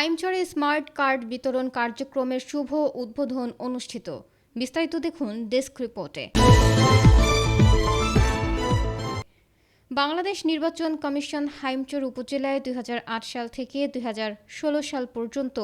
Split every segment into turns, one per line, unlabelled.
হাইমচরে smart card বিতরণ কার্যক্রমের শুভ উদ্বোধন অনুষ্ঠিত। বিস্তারিত দেখুন ডেস্ক রিপোর্টে। বাংলাদেশ নির্বাচন কমিশন হাইমচর উপজেলায় দুই হাজার আট সাল থেকে দুই হাজার ষোলো সাল পর্যন্ত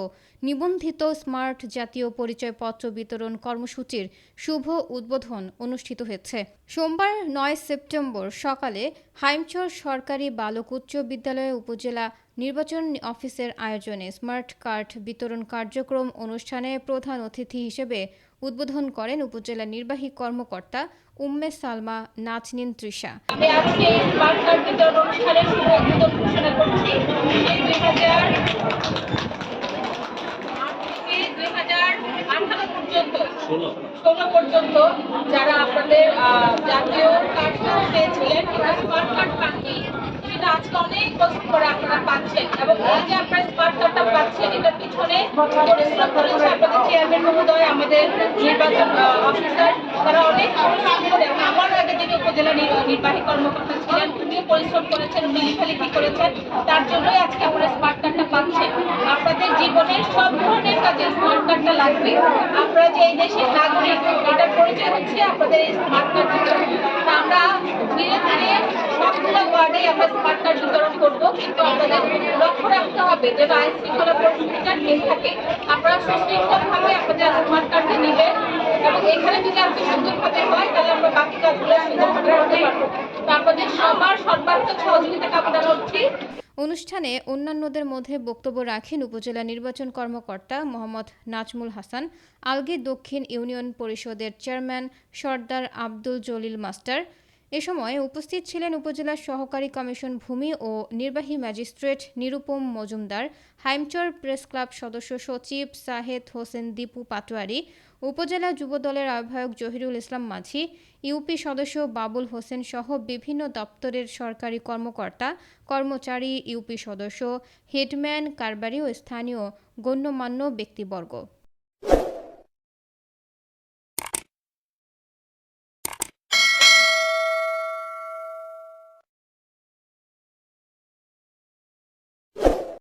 নিবন্ধিত স্মার্ট জাতীয় পরিচয়পত্র বিতরণ কর্মসূচির শুভ উদ্বোধন অনুষ্ঠিত হয়েছে। সোমবার নয় সেপ্টেম্বর সকালে হাইমচর সরকারি বালক উচ্চ বিদ্যালয় উপজেলা নির্বাচন অফিসের আয়োজনে স্মার্ট কার্ড বিতরণ কার্যক্রম অনুষ্ঠানে প্রধান অতিথি হিসেবে উদ্বোধন করেন উপজেলা নির্বাহী কর্মকর্তা উম্মে সালমা নাচনিন তৃষা।
আমি আজকে স্মার্ট বিতরণ অনুষ্ঠানের শুভ উদ্বোধন ঘোষণা করছি। দুই হাজার দুই হাজার আঠারো পর্যন্ত ষোলো। পর্যন্ত যারা আপনাদের জাতীয় কার্ডটা পেয়েছিলেন কিন্তু স্মার্ট কার্ড পাননি সেটা আজকে অনেক বছর পরে আপনারা পাচ্ছেন এবং এই যে আপনারা স্মার্ট কার্ডটা পাচ্ছেন এটার পিছনে পরিশ্রম করেছে আপনাদের চেয়ারম্যান মহোদয়, আমাদের নির্বাচন অফিসার তারা অনেক এবং আমার আগে যিনি উপজেলা নির্বাহী কর্মকর্তা ছিলেন উনিও পরিশ্রম করেছেন লেখালেখি করেছেন, তার জন্যই আজকে আপনারা স্মার্ট কার্ডটা পাচ্ছেন আপনাদের জীবনের সব ধরনের কাজে স্মার্ট কার্ডটা লাগবে। আপনারা যে এই দেশের নাগরিক, এটার পরিচয় হচ্ছে আপনাদের এই স্মার্ট কার্ড আমরা কার্ড বিতরণ করব, কিন্তু আপনাদের লক্ষ্য রাখতে হবে যেন আইন শৃঙ্খলা পরিস্থিতিটা ঠিক থাকে। আপনারা সুশৃঙ্খলভাবে আপনাদের স্মার্ট কার্ডটা নেবেন এবং এখানে যদি আপনি সুন্দরভাবে হয়, তাহলে আমরা বাকি কাজগুলো সুন্দরভাবে করতে পারব। তো আপনাদের সবার সর্বাত্মক সহযোগিতা কামনা করছি।
অনুষ্ঠানে অন্যান্যদের মধ্যে বক্তব্য রাখেন উপজেলা নির্বাচন কর্মকর্তা মোহাম্মদ নাজমুল হাসান, আলগী দক্ষিণ ইউনিয়ন পরিষদের চেয়ারম্যান সর্দার আব্দুল জলিল মাস্টার এ সময় উপস্থিত ছিলেন উপজেলা সহকারী কমিশন ভূমি ও নির্বাহী magistrate Nirupam Majumdar, Haimchar press club সদস্য সচিব সাহেদ হোসেন দীপু পাটোয়ারি, উপজেলা যুবদলের আহ্বায়ক জহিরুল ইসলাম মাঝি, ইউপি সদস্য বাবুল হোসেন সহ বিভিন্ন দপ্তরের সরকারি কর্মকর্তা, কর্মচারী, ইউপি সদস্য, হেডম্যান, কারবারি ও স্থানীয় গণ্যমান্য ব্যক্তিবর্গ।